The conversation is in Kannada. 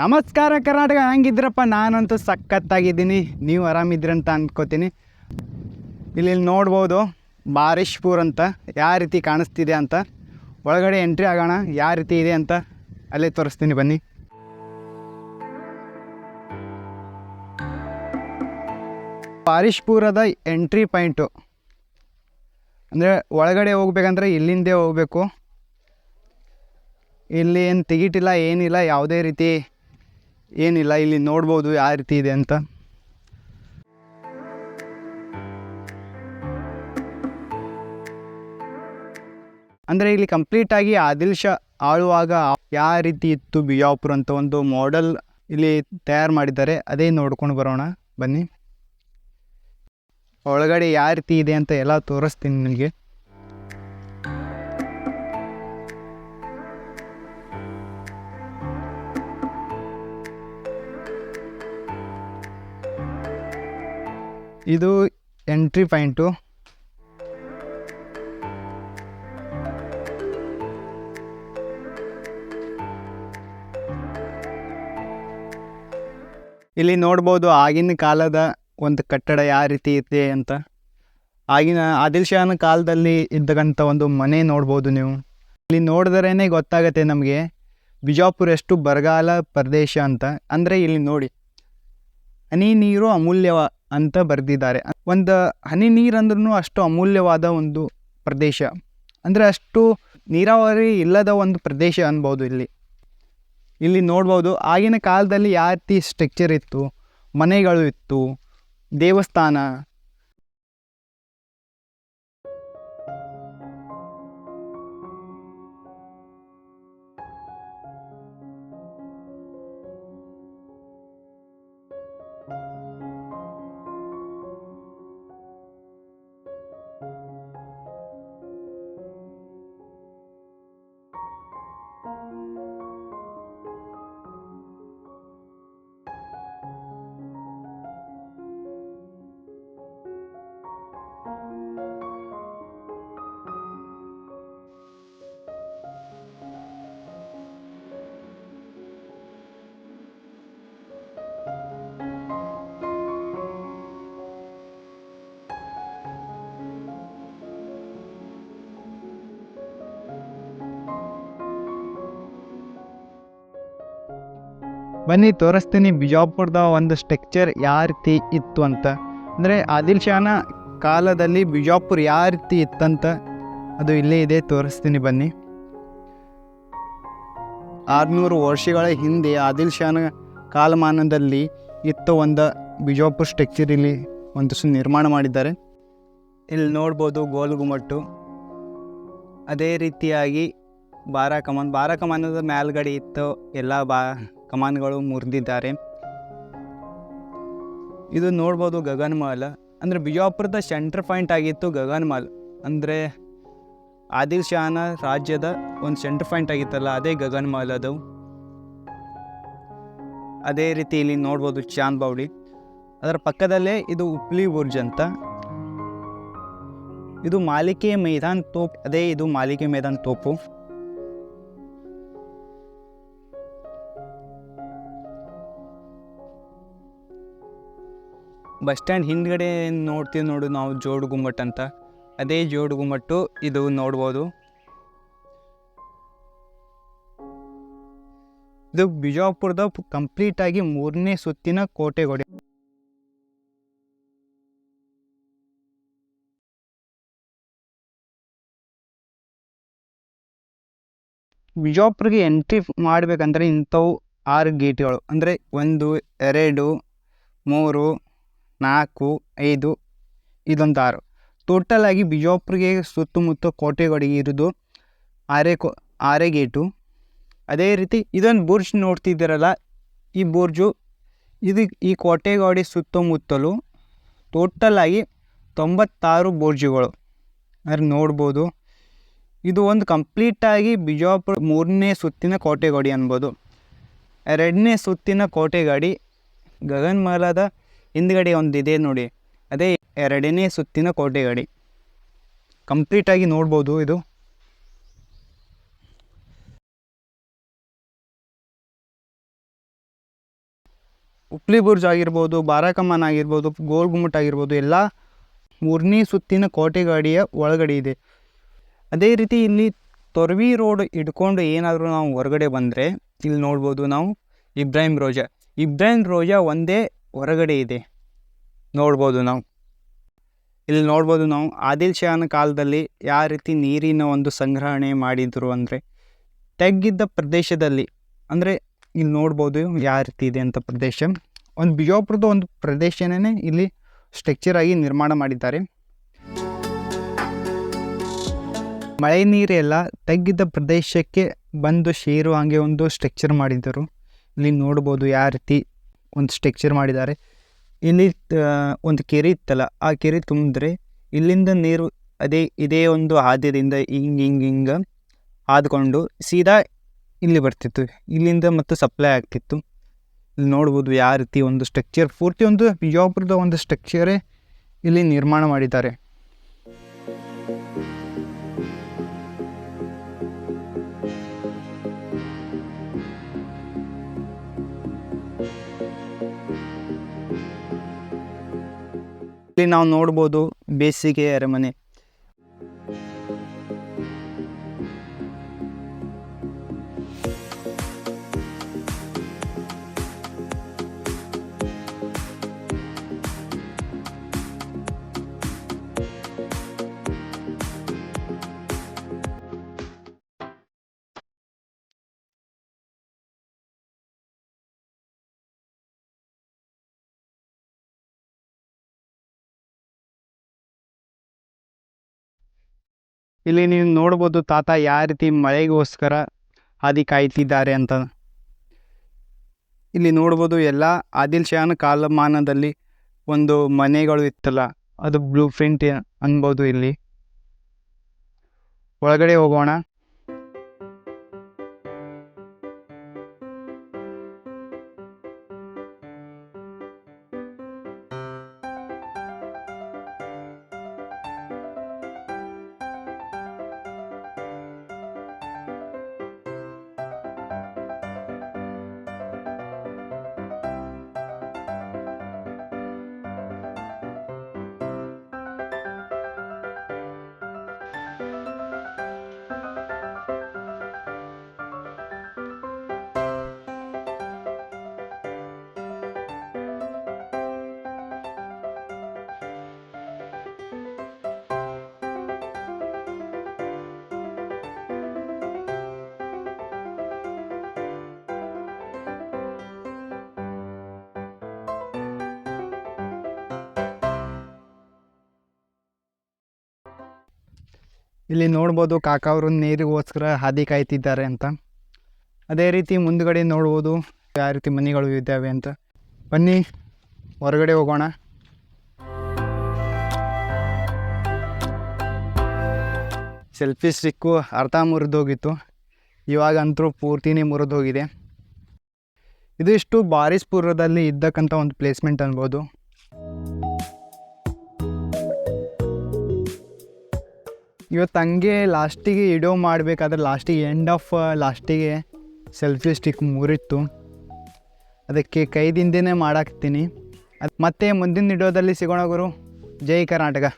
ನಮಸ್ಕಾರ ಕರ್ನಾಟಕ, ಹಂಗಿದ್ರಪ್ಪ, ನಾನಂತೂ ಸಖತ್ತಾಗಿದ್ದೀನಿ. ನೀವು ಆರಾಮಿದ್ರಂತ ಅಂದ್ಕೋತೀನಿ ಇಲ್ಲಿ ನೋಡ್ಬೋದು ಬಾರಿಶ್ಪುರ್ ಅಂತ ಯಾವ ರೀತಿ ಕಾಣಿಸ್ತಿದೆ ಅಂತ. ಒಳಗಡೆ ಎಂಟ್ರಿ ಆಗೋಣ, ಯಾವ ರೀತಿ ಇದೆ ಅಂತ ಅಲ್ಲೇ ತೋರಿಸ್ತೀನಿ, ಬನ್ನಿ. ಬಾರಿಶ್ಪುರದ ಎಂಟ್ರಿ ಪಾಯಿಂಟು. ಅಂದರೆ ಒಳಗಡೆ ಹೋಗ್ಬೇಕಂದ್ರೆ ಇಲ್ಲಿಂದೇ ಹೋಗಬೇಕು. ಇಲ್ಲಿ ಏನು ತೆಗಿಟಿಲ್ಲ ಏನಿಲ್ಲ, ಯಾವುದೇ ರೀತಿ ಏನಿಲ್ಲ, ಇಲ್ಲಿ ನೋಡ್ಬೋದು ಯಾವ ರೀತಿ ಇದೆ ಅಂತ. ಅಂದರೆ ಇಲ್ಲಿ ಕಂಪ್ಲೀಟಾಗಿ ಆದಿಲ್ ಶಾ ಆಳುವಾಗ ಯಾವ ರೀತಿ ಇತ್ತು ಬಿಜಾಪುರ ಅಂತ ಒಂದು ಮಾಡೆಲ್ ಇಲ್ಲಿ ತಯಾರು ಮಾಡಿದ್ದಾರೆ, ಅದೇ ನೋಡ್ಕೊಂಡು ಬರೋಣ, ಬನ್ನಿ. ಒಳಗಡೆ ಯಾವ ರೀತಿ ಇದೆ ಅಂತ ಎಲ್ಲ ತೋರಿಸ್ತೀನಿ ನಿಮಗೆ. ಇದು ಎಂಟ್ರಿ ಪಾಯಿಂಟು. ಇಲ್ಲಿ ನೋಡ್ಬೋದು ಆಗಿನ ಕಾಲದ ಒಂದು ಕಟ್ಟಡ ಯಾವ ರೀತಿ ಇದೆ ಅಂತ. ಆಗಿನ ಆದಿಲ್ ಶಾಹನ ಕಾಲದಲ್ಲಿ ಇದ್ದಕ್ಕಂಥ ಒಂದು ಮನೆ ನೋಡ್ಬೋದು ನೀವು. ಇಲ್ಲಿ ನೋಡಿದ್ರೇ ಗೊತ್ತಾಗತ್ತೆ ನಮಗೆ ಬಿಜಾಪುರ ಎಷ್ಟು ಬರಗಾಲ ಪ್ರದೇಶ ಅಂತ. ಅಂದರೆ ಇಲ್ಲಿ ನೋಡಿ, ಹನಿ ನೀರು ಅಮೂಲ್ಯವ ಅಂತ ಬರೆದಿದ್ದಾರೆ. ಒಂದು ಹನಿ ನೀರು ಅಂದ್ರೂ ಅಷ್ಟು ಅಮೂಲ್ಯವಾದ ಒಂದು ಪ್ರದೇಶ. ಅಂದರೆ ಅಷ್ಟು ನೀರಾವರಿ ಇಲ್ಲದ ಒಂದು ಪ್ರದೇಶ ಅನ್ಬೋದು ಇಲ್ಲಿ. ಇಲ್ಲಿ ನೋಡ್ಬೋದು, ಆಗಿನ ಕಾಲದಲ್ಲಿ ಯಾವ ರೀತಿ ಸ್ಟ್ರಕ್ಚರ್ ಇತ್ತು? ಮನೆಗಳು ಇತ್ತು, ದೇವಸ್ಥಾನ ಬನ್ನಿ, ತೋರಿಸ್ತೀನಿ. ಬಿಜಾಪುರದ ಒಂದು ಸ್ಟ್ರಕ್ಚರ್ ಯಾವ ರೀತಿ ಇತ್ತು ಅಂತ. ಅಂದರೆ ಆದಿಲ್ ಶಾನ ಕಾಲದಲ್ಲಿ ಬಿಜಾಪುರ ಯಾವ ರೀತಿ ಇತ್ತಂತ ಅದು ಇಲ್ಲೇ ಇದೆ, ತೋರಿಸ್ತೀನಿ ಬನ್ನಿ. ಆರುನೂರು ವರ್ಷಗಳ ಹಿಂದೆ ಆದಿಲ್ ಶಾನ ಕಾಲಮಾನದಲ್ಲಿ ಇತ್ತು ಒಂದು ಬಿಜಾಪುರ ಸ್ಟ್ರಕ್ಚರ್ ಇಲ್ಲಿ ಒಂದು ಸು ನಿರ್ಮಾಣ ಮಾಡಿದ್ದಾರೆ. ಇಲ್ಲಿ ನೋಡ್ಬೋದು ಗೋಲ್ ಗುಮ್ಮಟ್ಟು. ಅದೇ ರೀತಿಯಾಗಿ ಬಾರಾ ಕಮಾನ್ ಬಾರಾ ಕಮಾನದ ಮೇಲ್ಗಡೆ ಇತ್ತು ಎಲ್ಲ ಬಾ ಕಮಾನ್ಗಳು ಮುರಿದಿದ್ದಾರೆ. ಇದು ನೋಡ್ಬೋದು ಗಗನ್ ಮಾಲ್ ಅಂದರೆ ಬಿಜಾಪುರದ ಸೆಂಟ್ರ್ ಪಾಯಿಂಟ್ ಆಗಿತ್ತು ಗಗನ್ ಮಾಲ್ ಅಂದರೆ ಆದಿಲ್ ಶಾಹನ ರಾಜ್ಯದ ಒಂದು ಸೆಂಟ್ರ್ ಪಾಯಿಂಟ್ ಆಗಿತ್ತಲ್ಲ, ಅದೇ ಗಗನ್ ಮಾಲ್ ಅದು ಅದೇ ರೀತಿ ಇಲ್ಲಿ ನೋಡ್ಬೋದು ಚಾಂದ್ ಬಾವಡಿ ಅದರ ಪಕ್ಕದಲ್ಲೇ ಇದು ಉಪ್ಲಿ ಬುರ್ಜ್ ಅಂತ. ಇದು ಮಾಲಿಕೆ ಮೈದಾನ್ ತೋಪ್, ಅದೇ ಇದು ಮಾಲಿಕೆ ಮೈದಾನ್ ತೋಪು. ಬಸ್ ಸ್ಟ್ಯಾಂಡ್ ಹಿಂದ್ಗಡೆ ನೋಡ್ತೀವಿ ನೋಡು ನಾವು ಜೋಡು ಗುಮ್ಮಟ್ ಅಂತ. ಅದೇ ಜೋಡು ಗುಮ್ಮಟ್ಟು ಇದು ನೋಡ್ಬೋದು. ಇದು ಬಿಜಾಪುರದ ಕಂಪ್ಲೀಟ್ ಆಗಿ ಮೂರನೇ ಸುತ್ತಿನ ಕೋಟೆಗೋಡೆ ಬಿಜಾಪುರಿಗೆ ಎಂಟ್ರಿ ಮಾಡಬೇಕಂದ್ರೆ ಇಂಥವು ಆರು ಗೇಟ್ಗಳು. ಅಂದರೆ ಒಂದು, ಎರಡು, ಮೂರು ನಾಲ್ಕು, ಐದು ಇದೊಂದು ಆರು ಟೋಟಲಾಗಿ ಬಿಜಾಪುರಿಗೆ ಸುತ್ತಮುತ್ತ ಕೋಟೆಗಳಿಗೆ ಇರೋದು ಆರೇ ಕೋ ಆರೆ ಗೇಟು ಅದೇ ರೀತಿ ಇದೊಂದು ಬುರ್ಜ್ ನೋಡ್ತಿದ್ದೀರಲ್ಲ, ಈ ಬುರ್ಜು. ಇದು ಈ ಕೋಟೆಗಾಡಿ ಸುತ್ತಮುತ್ತಲು ಟೋಟಲಾಗಿ ತೊಂಬತ್ತಾರು ಬುರ್ಜುಗಳು. ಅದ್ರ ನೋಡ್ಬೋದು. ಇದು ಒಂದು ಕಂಪ್ಲೀಟಾಗಿ ಬಿಜಾಪುರ ಮೂರನೇ ಸುತ್ತಿನ ಕೋಟೆಗಾಡಿ ಅನ್ಬೋದು. ಎರಡನೇ ಸುತ್ತಿನ ಕೋಟೆಗಾಡಿ ಗಗನ್ಮಲದ ಹಿಂದ್ಗಡೆ ಒಂದು ಇದೆ ನೋಡಿ. ಅದೇ ಎರಡನೇ ಸುತ್ತಿನ ಕೋಟೆಗಾಡಿ. ಕಂಪ್ಲೀಟಾಗಿ ನೋಡ್ಬೋದು ಇದು. ಉಪ್ಲಿ ಬುರ್ಜ್ ಆಗಿರ್ಬೋದು ಬಾರಾಕಮಾನ್ ಆಗಿರ್ಬೋದು ಗೋಲ್ ಗುಮ್ಮಟ್ ಆಗಿರ್ಬೋದು, ಎಲ್ಲ ಮೂರನೇ ಸುತ್ತಿನ ಕೋಟೆಗಾಡಿಯ ಒಳಗಡೆ ಇದೆ. ಅದೇ ರೀತಿ ಇಲ್ಲಿ ತೊರವಿ ರೋಡ್ ಇಟ್ಕೊಂಡು ಏನಾದರೂ ನಾವು ಹೊರಗಡೆ ಬಂದರೆ ಇಲ್ಲಿ ನೋಡ್ಬೋದು ನಾವು ಇಬ್ರಾಹಿಂ ರೋಜಾ. ಇಬ್ರಾಹಿಂ ರೋಜಾ ಒಂದೇ ಹೊರಗಡೆ ಇದೆ. ನೋಡ್ಬೋದು ನಾವು. ಇಲ್ಲಿ ನೋಡ್ಬೋದು ನಾವು ಆದಿಲ್ ಶಹಾನ ಕಾಲದಲ್ಲಿ ಯಾವ ರೀತಿ ನೀರಿನ ಒಂದು ಸಂಗ್ರಹಣೆ ಮಾಡಿದರು ಅಂದರೆ ತೆಗ್ಗಿದ್ದ ಪ್ರದೇಶದಲ್ಲಿ, ಅಂದರೆ ಇಲ್ಲಿ ನೋಡ್ಬೋದು ಯಾವ ರೀತಿ ಇದೆ ಅಂತ ಪ್ರದೇಶ. ಒಂದು ಬಿಜಾಪುರದ ಒಂದು ಪ್ರದೇಶನೇ ಇಲ್ಲಿ ಸ್ಟ್ರಕ್ಚರ್ ಆಗಿ ನಿರ್ಮಾಣ ಮಾಡಿದ್ದಾರೆ. ಮಳೆ ನೀರೆಲ್ಲ ತಗ್ಗಿದ್ದ ಪ್ರದೇಶಕ್ಕೆ ಬಂದು ಸೇರುವ ಹಾಗೆ ಒಂದು ಸ್ಟ್ರಕ್ಚರ್ ಮಾಡಿದ್ದರು. ಇಲ್ಲಿ ನೋಡ್ಬೋದು ಯಾವ ರೀತಿ ಒಂದು ಸ್ಟ್ರಕ್ಚರ್ ಮಾಡಿದ್ದಾರೆ. ಇಲ್ಲಿ ಒಂದು ಕೆರೆ ಇತ್ತಲ್ಲ, ಆ ಕೆರೆ ತುಂಬಿದ್ರೆ ಇಲ್ಲಿಂದ ನೀರು ಅದೇ, ಇದೇ ಒಂದು ಹಾದ್ಯದಿಂದ ಹಿಂಗೆ ಹಿಂಗೆ ಹಿಂಗೆ ಹಾದ್ಕೊಂಡು ಸೀದಾ ಇಲ್ಲಿ ಬರ್ತಿತ್ತು. ಇಲ್ಲಿಂದ ಮತ್ತು ಸಪ್ಲೈ ಆಗ್ತಿತ್ತು. ಇಲ್ಲಿ ನೋಡ್ಬೋದು ಯಾವ ರೀತಿ ಒಂದು ಸ್ಟ್ರಕ್ಚರ್, ಪೂರ್ತಿ ಒಂದು ಬಿಜಾಪುರದ ಒಂದು ಸ್ಟ್ರಕ್ಚರೇ ಇಲ್ಲಿ ನಿರ್ಮಾಣ ಮಾಡಿದ್ದಾರೆ. ಇಲ್ಲಿ ನಾವು ನೋಡ್ಬೋದು ಬೇಸಿಗೆ ಅರಮನೆ. ಇಲ್ಲಿ ನೀವು ನೋಡ್ಬೋದು ತಾತ ಯಾವ ರೀತಿ ಮಳೆಗೋಸ್ಕರ ಹಾದಿ ಕಾಯ್ತಿದ್ದಾರೆ ಅಂತ. ಇಲ್ಲಿ ನೋಡ್ಬೋದು ಎಲ್ಲ ಆದಿಲ್ ಶಾನ್ ಕಾಲಮಾನದಲ್ಲಿ ಒಂದು ಮನೆಗಳು ಇತ್ತಲ್ಲ, ಅದು ಬ್ಲೂ ಪ್ರಿಂಟ್ ಅನ್ಬೋದು ಇಲ್ಲಿ. ಒಳಗಡೆ ಹೋಗೋಣ. ಇಲ್ಲಿ ನೋಡ್ಬೋದು ಕಾಕ ಅವರು ನೀರಿಗೋಸ್ಕರ ಹಾದಿ ಕಾಯ್ತಿದ್ದಾರೆ ಅಂತ. ಅದೇ ರೀತಿ ಮುಂದ್ಗಡೆ ನೋಡ್ಬೋದು ಯಾವ ರೀತಿ ಮನೆಗಳು ಇದ್ದಾವೆ ಅಂತ. ಬನ್ನಿ, ಹೊರಗಡೆ ಹೋಗೋಣ. ಸೆಲ್ಫಿ ಸ್ಟಿಕ್ಕು ಅರ್ಧ ಮುರಿದೋಗಿತ್ತು. ಇವಾಗ ಅಂತೂ ಪೂರ್ತಿನೇ ಮುರಿದೋಗಿದೆ. ಇದಿಷ್ಟು ಬಾರಿಸ್ಪುರದಲ್ಲಿ ಇದ್ದಕ್ಕಂಥ ಒಂದು ಪ್ಲೇಸ್ಮೆಂಟ್ ಅನ್ಬೋದು. ಇವತ್ತು ಹಂಗೆ ಲಾಸ್ಟಿಗೆ ಇಡೋ ಮಾಡಬೇಕಾದ್ರೆ ಲಾಸ್ಟಿಗೆ ಎಂಡ್ ಆಫ್ ಲಾಸ್ಟಿಗೆ ಸೆಲ್ಫಿ ಸ್ಟಿಕ್ ಮುರಿತು. ಅದಕ್ಕೆ ಕೈದಿಂದನೇ ಮಾಡಾಕ್ತೀನಿ. ಅದು ಮತ್ತೆ ಮುಂದಿನ ಇಡೋದಲ್ಲಿ ಸಿಗೋಣ ಗುರು. ಜೈ ಕರ್ನಾಟಕ.